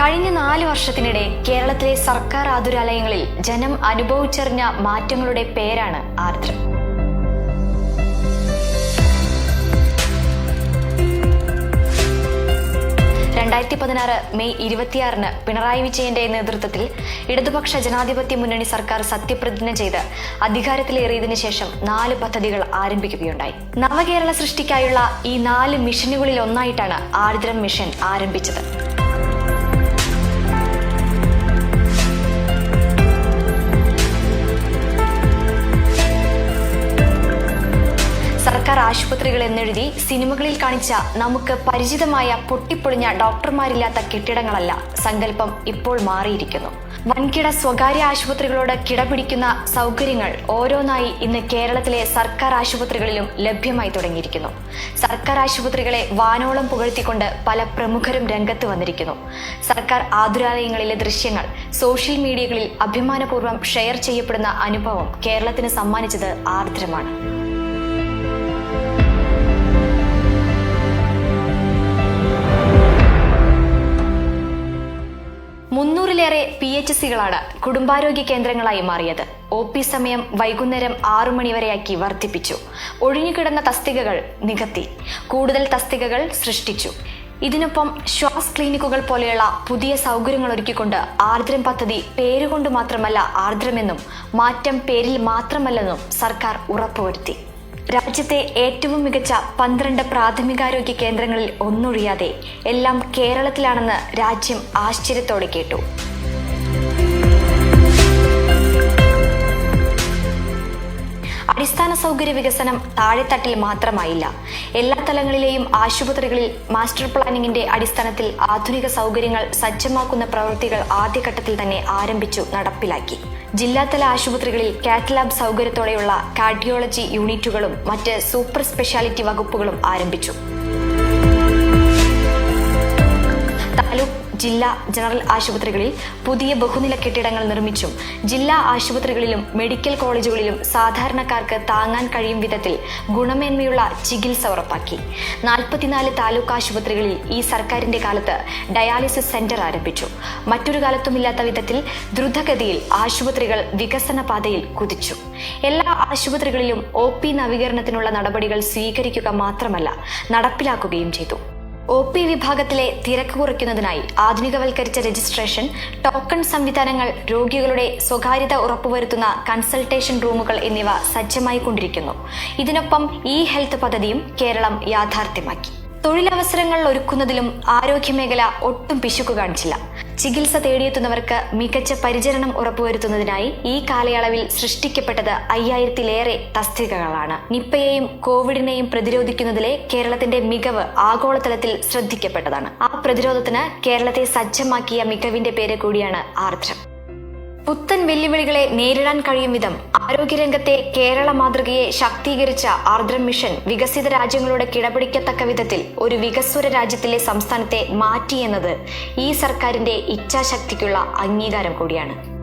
കഴിഞ്ഞ നാല് വർഷത്തിനിടെ കേരളത്തിലെ സർക്കാർ ആതുരാലയങ്ങളിൽ ജനം അനുഭവിച്ചറിഞ്ഞ മാറ്റങ്ങളുടെ പേരാണ് ആർദ്രം. രണ്ടായിരത്തി പതിനാറ് മെയ് ഇരുപത്തിയാറിന് പിണറായി വിജയന്റെ നേതൃത്വത്തിൽ ഇടതുപക്ഷ ജനാധിപത്യ മുന്നണി സർക്കാർ സത്യപ്രതിജ്ഞ ചെയ്ത് അധികാരത്തിലേറിയതിനു ശേഷം നാല് പദ്ധതികൾ ആരംഭിക്കുകയുണ്ടായി. നവകേരള സൃഷ്ടിക്കായുള്ള ഈ നാല് മിഷനുകളിൽ ഒന്നായിട്ടാണ് ആർദ്രം മിഷൻ ആരംഭിച്ചത്. സർക്കാർ ആശുപത്രികൾ എന്നെഴുതി സിനിമകളിൽ കാണിച്ച നമുക്ക് പരിചിതമായ പൊട്ടിപ്പൊളിഞ്ഞ ഡോക്ടർമാരില്ലാത്ത കെട്ടിടങ്ങളല്ല സങ്കല്പം ഇപ്പോൾ മാറിയിരിക്കുന്നു. വൻകിട സ്വകാര്യ ആശുപത്രികളോട് കിടപിടിക്കുന്ന സൗകര്യങ്ങൾ ഓരോന്നായി ഇന്ന് കേരളത്തിലെ സർക്കാർ ആശുപത്രികളിലും ലഭ്യമായി തുടങ്ങിയിരിക്കുന്നു. സർക്കാർ ആശുപത്രികളെ വാനോളം പുകഴ്ത്തിക്കൊണ്ട് പല പ്രമുഖരും രംഗത്ത് വന്നിരിക്കുന്നു. സർക്കാർ ആതുരാലയങ്ങളിലെ ദൃശ്യങ്ങൾ സോഷ്യൽ മീഡിയകളിൽ അഭിമാനപൂർവം ഷെയർ ചെയ്യപ്പെടുന്ന അനുഭവം കേരളത്തിന് സമ്മാനിച്ചത് ആർദ്രമാണ്. മുന്നൂറിലേറെ പി എച്ച് സികളാണ് കുടുംബാരോഗ്യ കേന്ദ്രങ്ങളായി മാറിയത്. ഒ പി സമയം വൈകുന്നേരം ആറു മണിവരെയാക്കി വർദ്ധിപ്പിച്ചു. ഒഴിഞ്ഞുകിടന്ന തസ്തികകൾ നികത്തി. കൂടുതൽ തസ്തികകൾ സൃഷ്ടിച്ചു. ഇതിനൊപ്പം ശ്വാസ് ക്ലിനിക്കുകൾ പോലെയുള്ള പുതിയ സൗകര്യങ്ങൾ ഒരുക്കിക്കൊണ്ട് ആർദ്രം പദ്ധതി പേരുകൊണ്ട് മാത്രമല്ല ആർദ്രമെന്നും മാറ്റം പേരിൽ മാത്രമല്ലെന്നും സർക്കാർ ഉറപ്പുവരുത്തി. രാജ്യത്തെ ഏറ്റവും മികച്ച പന്ത്രണ്ട് പ്രാഥമികാരോഗ്യ കേന്ദ്രങ്ങളിൽ ഒന്നൊഴിയാതെ എല്ലാം കേരളത്തിലാണെന്ന് രാജ്യം ആശ്ചര്യത്തോടെ കേട്ടു. അടിസ്ഥാന സൗകര്യ വികസനം താഴെത്തട്ടിൽ മാത്രമായില്ല. എല്ലാ തലങ്ങളിലെയും ആശുപത്രികളിൽ മാസ്റ്റർ പ്ലാനിംഗിന്റെ അടിസ്ഥാനത്തിൽ ആധുനിക സൗകര്യങ്ങൾ സജ്ജമാക്കുന്ന പ്രവൃത്തികൾ ആദ്യഘട്ടത്തിൽ തന്നെ ആരംഭിച്ചു നടപ്പിലാക്കി. ജില്ലാതല ആശുപത്രികളിൽ കാറ്റ്ലാബ് സൗകര്യത്തോടെയുള്ള കാർഡിയോളജി യൂണിറ്റുകളും മറ്റ് സൂപ്പർ സ്പെഷ്യാലിറ്റി വകുപ്പുകളും ആരംഭിച്ചു. ജില്ലാ ജനറൽ ആശുപത്രികളിൽ പുതിയ ബഹുനില കെട്ടിടങ്ങൾ നിർമ്മിച്ചും ജില്ലാ ആശുപത്രികളിലും മെഡിക്കൽ കോളേജുകളിലും സാധാരണക്കാർക്ക് താങ്ങാൻ കഴിയും വിധത്തിൽ ഗുണമേന്മയുള്ള ചികിത്സ ഉറപ്പാക്കി. നാൽപ്പത്തിനാല് താലൂക്ക് ആശുപത്രികളിൽ ഈ സർക്കാരിന്റെ കാലത്ത് ഡയാലിസിസ് സെന്റർ ആരംഭിച്ചു. മറ്റൊരു കാലത്തുമില്ലാത്ത വിധത്തിൽ ദ്രുതഗതിയിൽ ആശുപത്രികൾ വികസന പാതയിൽ കുതിച്ചു. എല്ലാ ആശുപത്രികളിലും ഒ പി നവീകരണത്തിനുള്ള നടപടികൾ സ്വീകരിക്കുക മാത്രമല്ല നടപ്പിലാക്കുകയും ചെയ്തു. ഒ പി വിഭാഗത്തിലെ തിരക്ക് കുറയ്ക്കുന്നതിനായി ആധുനികവൽക്കരിച്ച രജിസ്ട്രേഷൻ ടോക്കൺ സംവിധാനങ്ങൾ രോഗികളുടെ സ്വകാര്യത ഉറപ്പുവരുത്തുന്ന കൺസൾട്ടേഷൻ റൂമുകൾ എന്നിവ സജ്ജമായി കൊണ്ടിരിക്കുന്നു ഇതിനൊപ്പം ഇ ഹെൽത്ത് പദ്ധതിയും കേരളം യാഥാർത്ഥ്യമാക്കി. തൊഴിലവസരങ്ങൾ ഒരുക്കുന്നതിലും ആരോഗ്യമേഖല ഒട്ടും പിശുക്കു കാണിച്ചില്ല. ചികിത്സ തേടിയെത്തുന്നവർക്ക് മികച്ച പരിചരണം ഉറപ്പുവരുത്തുന്നതിനായി ഈ കാലയളവിൽ സൃഷ്ടിക്കപ്പെട്ടത് അയ്യായിരത്തിലേറെ തസ്തികകളാണ്. നിപ്പയെയും കോവിഡിനെയും പ്രതിരോധിക്കുന്നതിലെ കേരളത്തിന്റെ മികവ് ആഗോളതലത്തിൽ ശ്രദ്ധിക്കപ്പെട്ടതാണ്. ആ പ്രതിരോധത്തിന് കേരളത്തെ സജ്ജമാക്കിയ മികവിന്റെ പേര് കൂടിയാണ് ആർദ്രം. പുത്തൻ വെല്ലുവിളികളെ നേരിടാൻ കഴിയും വിധം ആരോഗ്യരംഗത്തെ കേരള മാതൃകയെ ശാക്തീകരിച്ച ആർദ്രം മിഷൻ വികസിത രാജ്യങ്ങളോട് കിടപിടിക്കത്തക്ക വിധത്തിൽ ഒരു വികസ്വര രാജ്യത്തിലെ സംസ്ഥാനത്തെ മാറ്റിയെന്നത് ഈ സർക്കാരിന്റെ ഇച്ഛാശക്തിക്കുള്ള അംഗീകാരം കൂടിയാണ്.